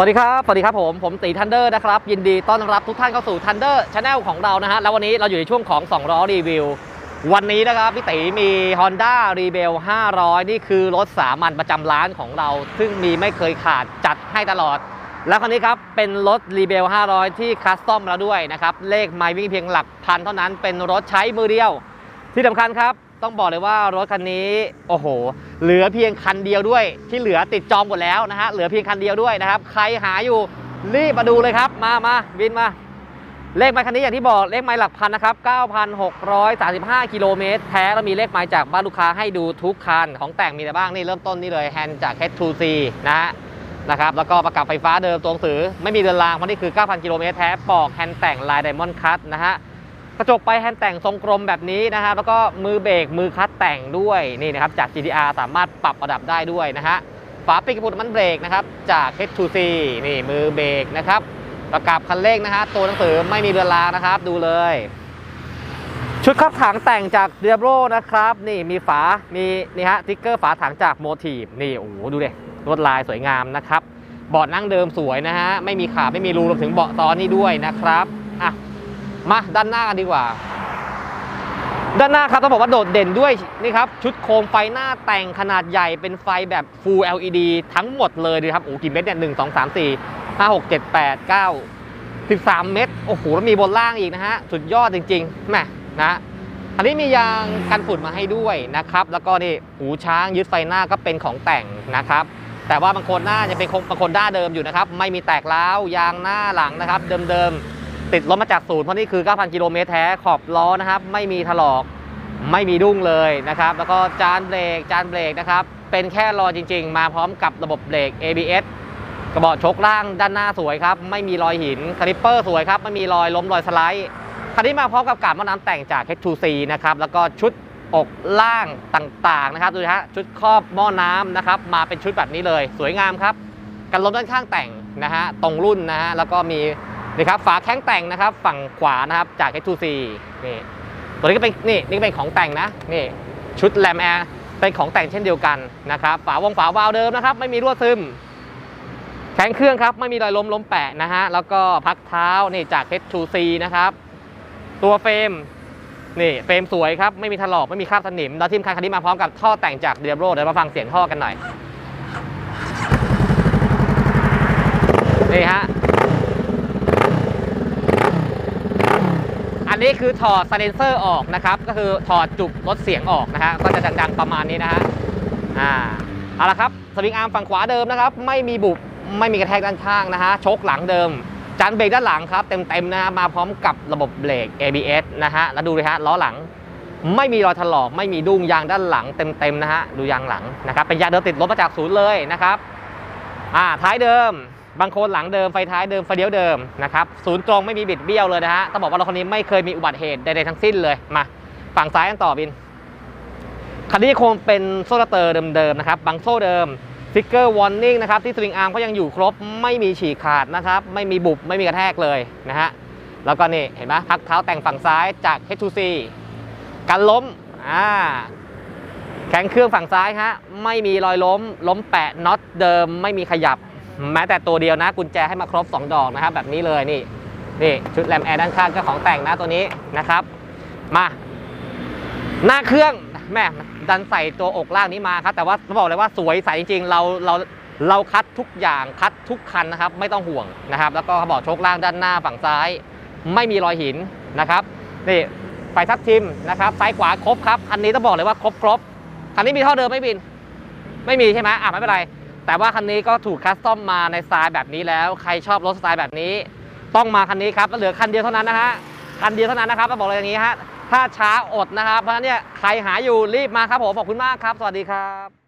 สวัสดีครับ สวัสดีครับผม ผมตีทันเดอร์นะครับ ยินดีต้อนรับทุกท่านเข้าสู่ทันเดอร์ชาแนลของเรานะฮะ แล้ววันนี้เราอยู่ในช่วงของ 2 ล้อรีวิว วันนี้นะครับพี่ตีมี Honda Rebel 500 นี่คือรถสามัญประจำร้านของเรา ซึ่งมีไม่เคยขาดจัดให้ตลอด แล้วคันนี้ครับ เป็นรถ Rebel 500 ที่คัสตอมแล้วด้วยนะครับ เลขไมล์วิ่งเพียงหลักพันเท่านั้น เป็นรถใช้มือเดียว ที่สำคัญครับ ต้องบอกเลยว่ารถคันนี้โอ้โห เหลือเพียงคันเดียวด้วย ที่เหลือติดจองหมดแล้วนะฮะเหลือเพียงคันเดียวด้วยนะครับ ใครหาอยู่รีบมาดูเลยครับ มามาวินมา เลขไมล์คันนี้อย่างที่บอกเลขไมล์หลักพันนะครับ 9,635 กิโลเมตร แท้แล้วมีเลขไมล์จากบ้านลูกค้าให้ดูทุกคัน ของแต่งมีอะไรบ้างนี่เริ่มต้นนี่เลยแฮนด์จาก H2C นะฮะนะครับแล้วก็ประกับไฟฟ้าเดิมตัวหนังสือ ไม่มีเดินรางเพราะนี่คือ 9,000 กิโลเมตรแท้ปอกแฮนด์แต่งลายไดมอนด์คัตนะฮะ กระจกไปแฮนด์แต่งทรงกลมแบบนี้นะครับแล้วก็มือเบรกมือคัดแต่งด้วยนี่นะครับจาก GTR สามารถปรับระดับได้ด้วยนะฮะฝาปิดกระปุกมันเบรกนะครับจาก H2C นี่มือเบรกนะครับประกับคันเร่งนะฮะตัวหนังสือไม่มีเรือนรางนะครับ ดูเลย ชุดขับถังแต่งจากเดียโ o นะครับ นี่มีฝามีนี่ฮะสติ๊กเกอร์ฝาถังจากโมทีฟนี่โอ้โหดูเด็ลวดลายสวยงามนะครับเบาะนั่งเดิมสวยนะฮะไม่มีขาไม่มีรูรวมถึงเบาะซ้อนนี่ด้วยนะครับอะ มาด้านหน้ากันดีกว่า ด้านหน้าครับต้องบอกว่าโดดเด่นด้วยนี่ครับชุดโคมไฟหน้าแต่งขนาดใหญ่เป็นไฟแบบ Full LED ทั้งหมดเลยดีครับโอ้กี่เม็ดเนี่ยหนึ่งสองสามสี่ห้าหกเจ็ดแปดเก้าสิบสามเม็ดโอ้โหแล้วมีบนล่างอีกนะฮะ สุดยอดจริงๆแหมนะอันนี้มียางกันฝุ่นมาให้ด้วยนะครับ แล้วก็นี่หูช้างยึดไฟหน้าก็เป็นของแต่งนะครับ แต่ว่าบางคนหน้าจะเป็นบางคนด้าเดิมอยู่นะครับ ไม่มีแตกร้าวยางหน้าหลังนะครับ เดิมๆ ติดรถมาจากศูนย์เพราะนี่คือ 9,000 กิโลเมตรแท้ขอบล้อนะครับ ไม่มีถลอกไม่มีดุ้งเลยนะครับ แล้วก็จานเบรกจานเบรกนะครับ เป็นแค่รอจริง ๆ มาพร้อมกับระบบเบรก ABS กระบอกชกล่างด้านหน้าสวยครับ ไม่มีรอยหินคาลิปเปอร์สวยครับ ไม่มีรอยล้มรอยสไลด์คันนี้มาพร้อมกับกาบหม้อน้ำแต่งจาก H2C นะครับ แล้วก็ชุดอกล่างต่างๆนะครับ ดูนะฮะชุดครอบหม้อน้ำนะครับ มาเป็นชุดแบบนี้เลย สวยงามครับ กันลมด้านข้างแต่งนะฮะ ตรงรุ่นนะฮะ แล้วก็มี นี่ครับฝาแข้งแต่งนะครับ ฝั่งขวานะครับจาก H2C นี่ตัวนี้ก็เป็นนี่นี่ก็เป็นของแต่งนะนี่ชุดแรมแอร์เป็นของแต่งเช่นเดียวกันนะครับฝาวงฝาวาล์วเดิมนะครับ ไม่มีรั่วซึมแข็งเครื่องครับไม่มีรอยล้มล้มแปะนะฮะแล้วก็พักเท้านี่จาก H2C นะครับตัวเฟรมนี่เฟรมสวยครับไม่มีถลอกไม่มีคราบสนิมแล้วทีมคันคันนี้มาพร้อมกับท่อแต่งจากเดียโรเดี๋ยวมาฟังเสียงท่อกันหน่อยนี่ฮะ นี้คือถอด s เลนเซอร์ออกนะครับ ก็คือถอดจุกลดเสียงออกนะฮะ ก็จะดังๆประมาณนี้นะฮะ อ่า เอาละครับสวิงอาร์มฝั่งขวาเดิมนะครับ ไม่มีบุบ ไม่มีกระแทกด้านข้างนะฮะ ชกหลังเดิม จานเบรกด้านหลังครับ เต็มๆนะฮะ มาพร้อมกับระบบเบรก ABS นะฮะ แล้วดูเลยฮะ ล้อหลัง ไม่มีรอยถลอก ไม่มีดุ้งยางด้านหลังเต็มๆนะฮะ ดูยางหลังนะครับ เป็นยางเดิมติดรถมาจากศูนย์เลยนะครับ อ่า ท้ายเดิม บางโคนหลังเดิมไฟท้ายเดิมไฟเลี้ยวเดิมนะครับศูนย์ตรงไม่มีบิดเบี้ยวเลยนะฮะต้องบอกว่ารถคันนี้ไม่เคยมีอุบัติเหตุใดๆทั้งสิ้นเลยมาฝั่งซ้ายกันต่อบินคันนี้คงเป็นโซ่เตอร์เดิมๆนะครับบางโซ่เดิมสติ๊กเกอร์วอร์นิ่งนะครับที่สวิงอาร์มก็ยังอยู่ครบไม่มีฉีกขาดนะครับไม่มีบุบไม่มีกระแทกเลยนะฮะแล้วก็นี่เห็นไหมพักเท้าแต่งฝั่งซ้ายจาก H2C กันล้มอ่าแข็งเครื่องฝั่งซ้ายฮะไม่มีรอยล้ม ล้มแปะน็อตเดิม ไม่มีขยับ แม้แต่ตัวเดียวนะกุญแจให้มาครบ 2 ดอกนะครับ แบบนี้เลยนี่นี่ชุดแรมแอร์ด้านข้างก็ของแต่งนะตัวนี้นะครับ มาหน้าเครื่องแม่ดันใส่ตัวอกล่างนี้มาครับ แต่ว่าต้องบอกเลยว่าสวยใสจริงๆ เราเราเราคัดทุกอย่างคัดทุกคันนะครับ ไม่ต้องห่วงนะครับ แล้วก็เขาบอกโชคล่างด้านหน้าฝั่งซ้าย ไม่มีรอยหินนะครับนี่ไฟทับทิมนะครับซ้ายขวาครบครับคันนี้ต้องบอกเลยว่าครบครบคันนี้มีท่อเดิมไม่บิน ไม่มีใช่ไหมอะไม่เป็นไร แต่ว่าคันนี้ก็ถูกคัสตอมมาในสไตล์แบบนี้แล้ว ใครชอบรถสไตล์แบบนี้ ต้องมาคันนี้ครับแล้วเหลือคันเดียวเท่านั้นนะฮะคันเดียวเท่านั้นนะครับต้องบอกเลยอย่างนี้ฮะถ้าช้าอดนะครับ เพราะฉะนั้นเนี่ยใครหาอยู่รีบมาครับผมขอบคุณมากครับ สวัสดีครับ